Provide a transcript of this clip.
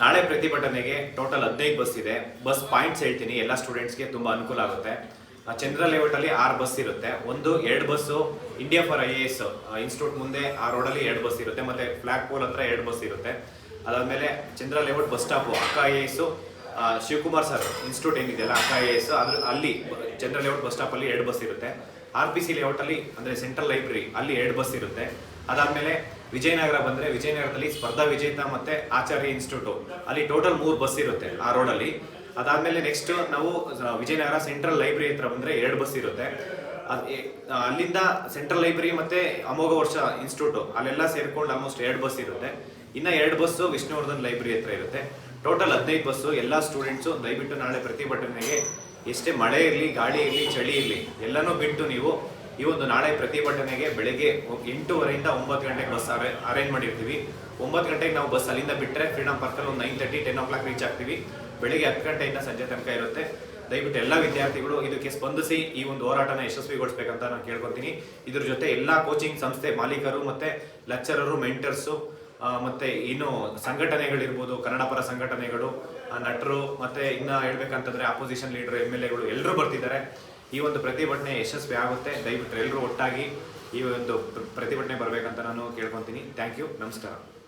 ನಾಳೆ ಪ್ರತಿಭಟನೆಗೆ ಟೋಟಲ್ ಹದಿನೈದು ಬಸ್ ಇದೆ. ಬಸ್ ಪಾಯಿಂಟ್ಸ್ ಹೇಳ್ತೀನಿ. ಎಲ್ಲ ಸ್ಟೂಡೆಂಟ್ಸ್ಗೆ ತುಂಬ ಅನುಕೂಲ ಆಗುತ್ತೆ. ಚಂದ್ರ ಲೇಔಟಲ್ಲಿ ಆರು ಬಸ್ ಇರುತ್ತೆ. ಒಂದು, ಎರಡು bus India for I A S institute ಮುಂದೆ ಆ ರೋಡಲ್ಲಿ ಎರಡು ಬಸ್ ಇರುತ್ತೆ. ಮತ್ತೆ ಫ್ಲಾಗ್ ಪೋಲ್ ಹತ್ರ ಎರಡು ಬಸ್ ಇರುತ್ತೆ. ಅದಾದಮೇಲೆ ಚಂದ್ರ ಲೇಔಟ್ ಬಸ್ ಸ್ಟಾಪು ಅಕ್ಕ I A S Shivakumar sir institute ಏನಿದೆಯಲ್ಲ ಅಕ್ಕ ಐ ಎ ಎಸ್ ಅದ್ರ, ಅಲ್ಲಿ ಚಂದ್ರ ಲೇಔಟ್ ಬಸ್ ಸ್ಟಾಪ್ ಅಲ್ಲಿ ಎರಡು ಬಸ್ ಇರುತ್ತೆ. ಆರ್ ಪಿ ಸಿ ಲೇಔಟಲ್ಲಿ ಅಂದ್ರೆ ಸೆಂಟ್ರಲ್ ಲೈಬ್ರರಿ ಅಲ್ಲಿ ಎರಡು ಬಸ್ ಇರುತ್ತೆ. ಅದಾದ್ಮೇಲೆ ವಿಜಯನಗರ ಬಂದ್ರೆ ವಿಜಯನಗರದಲ್ಲಿ ಸ್ಪರ್ಧಾ ವಿಜೇತ ಮತ್ತೆ ಆಚಾರ್ಯ ಇನ್ಸ್ಟಿಟ್ಯೂಟ್. ಅಲ್ಲಿ ಟೋಟಲ್ ಮೂರು ಬಸ್ ಇರುತ್ತೆ ಆ ರೋಡಲ್ಲಿ. ಅದಾದ್ಮೇಲೆ ನೆಕ್ಸ್ಟ್ ನಾವು ವಿಜಯನಗರ ಸೆಂಟ್ರಲ್ ಲೈಬ್ರರಿ ಹತ್ರ ಬಂದ್ರೆ ಎರಡು ಬಸ್ ಇರುತ್ತೆ. ಅಲ್ಲಿಂದ ಸೆಂಟ್ರಲ್ ಲೈಬ್ರರಿ ಮತ್ತೆ ಅಮೋಘ ವರ್ಷ ಇನ್ಸ್ಟಿಟ್ಯೂಟ್, ಅಲ್ಲೆಲ್ಲ ಸೇರ್ಕೊಂಡು ಆಲ್ಮೋಸ್ಟ್ ಎರಡು ಬಸ್ ಇರುತ್ತೆ. ಇನ್ನ ಎರಡು ಬಸ್ಸು ವಿಷ್ಣುವರ್ಧನ್ ಲೈಬ್ರರಿ ಹತ್ರ ಇರುತ್ತೆ. ಟೋಟಲ್ ಹದಿನೈದು ಬಸ್ಸು, ಎಲ್ಲ ಸ್ಟೂಡೆಂಟ್ಸು ದಯವಿಟ್ಟು ನಾಳೆ ಪ್ರತಿಭಟನೆಗೆ ಎಷ್ಟೇ ಮಳೆ ಇರಲಿ, ಗಾಳಿ ಇರಲಿ, ಚಳಿ ಇರಲಿ, ಎಲ್ಲನೂ ಬಿಟ್ಟು ನೀವು ಈ ಒಂದು ನಾಳೆ ಪ್ರತಿಭಟನೆಗೆ ಬೆಳಗ್ಗೆ ಎಂಟೂವರೆಯಿಂದ ಒಂಬತ್ತು ಗಂಟೆಗೆ ಬಸ್ ಅರೇಂಜ್ ಮಾಡಿರ್ತೀವಿ. ಒಂಬತ್ತು ಗಂಟೆಗೆ ನಾವು ಬಸ್ ಅಲ್ಲಿಂದ ಬಿಟ್ಟರೆ ಫ್ರೀಡಮ್ ಪಾರ್ಕಲ್ಲಿ ಒಂದು nine thirty ten o'clock reach ಆಗ್ತೀವಿ. ಬೆಳಗ್ಗೆ ಹತ್ತು ಗಂಟೆಯಿಂದ ಸಂಜೆ ತನಕ ಇರುತ್ತೆ. ದಯವಿಟ್ಟು ಎಲ್ಲ ವಿದ್ಯಾರ್ಥಿಗಳು ಇದಕ್ಕೆ ಸ್ಪಂದಿಸಿ ಈ ಒಂದು ಹೋರಾಟನ ಯಶಸ್ವಿಗೊಳಿಸ್ಬೇಕಂತ ನಾನು ಕೇಳ್ಕೊತೀನಿ. ಇದ್ರ ಜೊತೆ ಎಲ್ಲ ಕೋಚಿಂಗ್ ಸಂಸ್ಥೆ ಮಾಲೀಕರು ಮತ್ತು ಲೆಕ್ಚರರು ಮೆಂಟರ್ಸು ಮತ್ತು ಇನ್ನು ಸಂಘಟನೆಗಳಿರ್ಬೋದು, ಕನ್ನಡ ಪರ ಸಂಘಟನೆಗಳು ನಟರು, ಮತ್ತು ಇನ್ನು ಹೇಳ್ಬೇಕಂತಂದ್ರೆ ಆಪೋಸಿಷನ್ ಲೀಡರ್ ಎಂ ಎಲ್ ಎಗಳು ಎಲ್ಲರೂ ಬರ್ತಿದ್ದಾರೆ. ಈ ಒಂದು ಪ್ರತಿಭಟನೆ ಯಶಸ್ವಿ ಆಗುತ್ತೆ. ದಯವಿಟ್ಟು ಎಲ್ಲರೂ ಒಟ್ಟಾಗಿ ಈ ಒಂದು ಪ್ರ- ಪ್ರತಿಭಟನೆ ಬರಬೇಕಂತ ನಾನು ಕೇಳ್ಕೊತೀನಿ. ಥ್ಯಾಂಕ್ ಯು ನಮಸ್ಕಾರ.